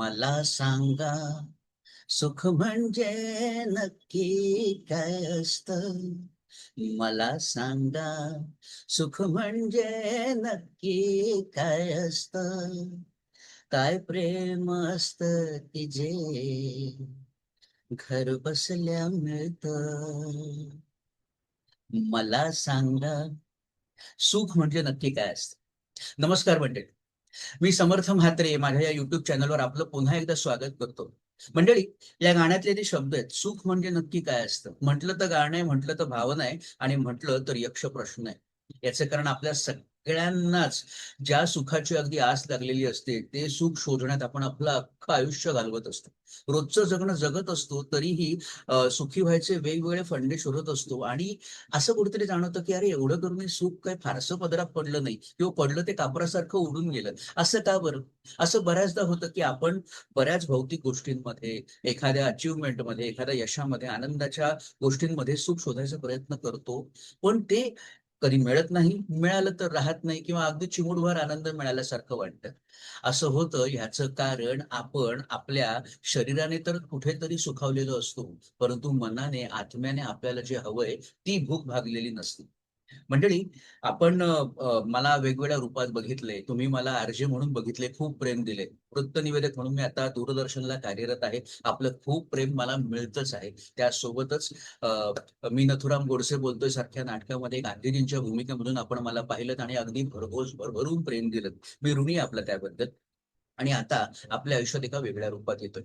मला सांगा सुख म्हणजे नक्की काय असत? मला सांगा सुख म्हणजे नक्की काय असत? काय प्रेम असत की जे घर बसल्या मिळत? मला सांगा सुख म्हणजे नक्की काय असतं? नमस्कार मंडळी. मी समर्थ म्हात्रे माझ्या या युट्यूब चॅनलवर आपलं पुन्हा एकदा स्वागत करतो. मंडळी या गाण्यातले जे शब्द आहेत सुख म्हणजे नक्की काय असतं? म्हटलं तर गाणं आहे म्हटलं तर भावना आहे आणि म्हटलं तर यक्ष प्रश्न आहे. याचं कारण आपल्या सगळ्यांनाच ज्या सुखाची अगदी आस लागलेली असते ते सुख शोधण्यात आपण आपलं अख्खं आयुष्य घालवत असतो. रोजचं जगणं जगत असतो तरीही सुखी व्हायचे वेगवेगळे फंडे शोधत असतो. आणि असं कुठेतरी जाणवतं की अरे एवढं करून सुख काही फारसं पदरात पडलं नाही. किंवा पडलं ते कापरासारखं उडून गेलं. असं का बरं? असं बऱ्याचदा होतं की आपण बऱ्याच भौतिक गोष्टींमध्ये एखाद्या अचिव्हमेंटमध्ये एखाद्या यशामध्ये आनंदाच्या गोष्टींमध्ये सुख शोधायचा प्रयत्न करतो. पण ते कधी मिळत नाही मिळालं तर राहत नाही किंवा अगदी चिमुडभर आनंद मिळाल्यासारखं वाटतं. असं होतं ह्याचं कारण आपण आपल्या शरीराने तर कुठेतरी सुखावलेलो असतो परंतु मनाने आत्म्याने आपल्याला जे हवंय ती भूक भागलेली नसते. मंडळी आपण मला वेगवेगळ्या रूपात बघितले तुम्ही मला आरजे म्हणून बघितले खूप प्रेम दिले. वृत्तनिवेदक म्हणून मी आता दूरदर्शनला कार्यरत आहे. आपलं खूप प्रेम मला मिळतच आहे. त्यासोबतच मी नथुराम गोडसे बोलतोय सारख्या नाटकामध्ये. गांधीजींच्या भूमिकेमधून आपण मला पाहिलं आणि अगदी भरघोस भरभरून प्रेम दिलं. मी ऋणी आपलं त्याबद्दल. आणि आता आपल्या आयुष्यात एका वेगळ्या रूपात येतोय.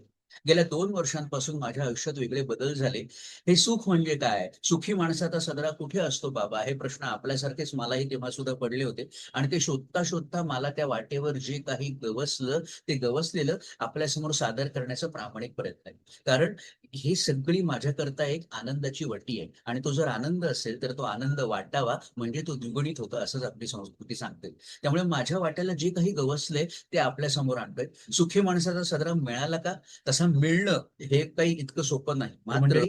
गेल्या दोन वर्षांपासून माझ्या आयुष्यात वेगळे बदल झाले. हे सुख म्हणजे काय? सुखी माणसाचा सदरा कुठे असतो बाबा? हे प्रश्न आपल्यासारखेच मलाही तेव्हा सुद्धा पडले होते. आणि ते शोधता शोधता मला त्या वाटेवर जे काही गवसलं ते गवसलेलं आपल्यासमोर सादर करण्याचा प्रामाणिक प्रयत्न आहे. कारण ही सगळी माझ्याकरता एक आनंदाची वटी आहे. आणि तो जर आनंद असेल तर तो आनंद वाटावा म्हणजे तो द्विगुणित होतो असंच आपली संस्कृती सांगते. त्यामुळे माझ्या वाट्याला जे काही गवसले ते आपल्यासमोर आणतोय. सुखी माणसाचा सदरा मिळाला का? तसं मिळणं हे काही इतकं सोपं नाही. मात्र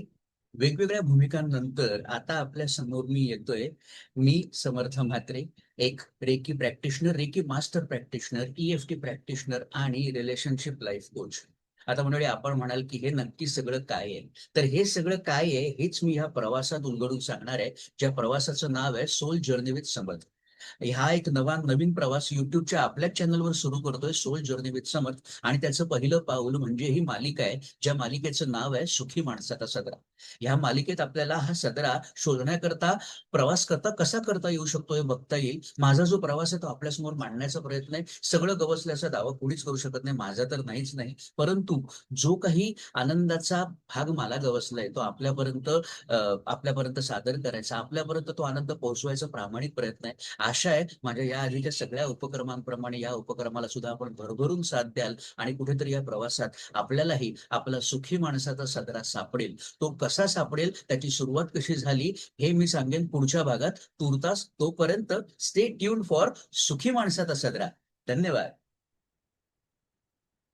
वेगवेगळ्या भूमिकांनंतर आता आपल्यासमोर मी येतोय. मी समर्थ म्हात्रे एक reiki practitioner reiki master practitioner EFT practitioner आणि रिलेशनशिप लाईफ कोच आता मंडळी आपण म्हणाल की हे नक्की सगळं काय आहे? तर हे सगळं काय आहे हेच मी ह्या प्रवासात उलगडून सांगणार आहे. ज्या प्रवासाचं नाव आहे सोल जर्नी विथ समर्थ हा एक नवा नवीन प्रवास युट्यूबच्या आपल्याच चॅनलवर सुरू करतोय सोल जर्नी विथ समर्थ आणि त्याचं पहिलं पाऊल म्हणजे ही मालिका आहे ज्या मालिकेचं नाव आहे सुखी माणसाचा सदरा. ह्या मालिकेत आपल्याला हा सदरा शोधण्याकरता प्रवास करता कसा करता येऊ शकतो हे बघता येईल. माझा जो प्रवास आहे तो आपल्यासमोर मांडण्याचा प्रयत्न आहे. सगळं गवसल्याचा दावा कुणीच करू शकत नाही माझा तर नाहीच नाही. परंतु जो काही आनंदाचा भाग मला गवसलाय तो आपल्यापर्यंत आपल्यापर्यंत सादर करायचा आपल्यापर्यंत तो आनंद पोहोचवायचा प्रामाणिक प्रयत्न आहे. आशा आहे माझ्या या आधीच्या सगळ्या उपक्रमांप्रमाणे या उपक्रमाला सुद्धा आपण भरभरून साथ द्याल आणि कुठेतरी या प्रवासात आपल्यालाही आपला सुखी माणसाचा सदरा सापडेल. तो कसा सापडेल त्याची सुरुवात कशी झाली हे मी सांगेन पुढच्या भागात. तुर्तास तोपर्यंत स्टे ट्यून फॉर सुखी माणसाचा सदरा. धन्यवाद.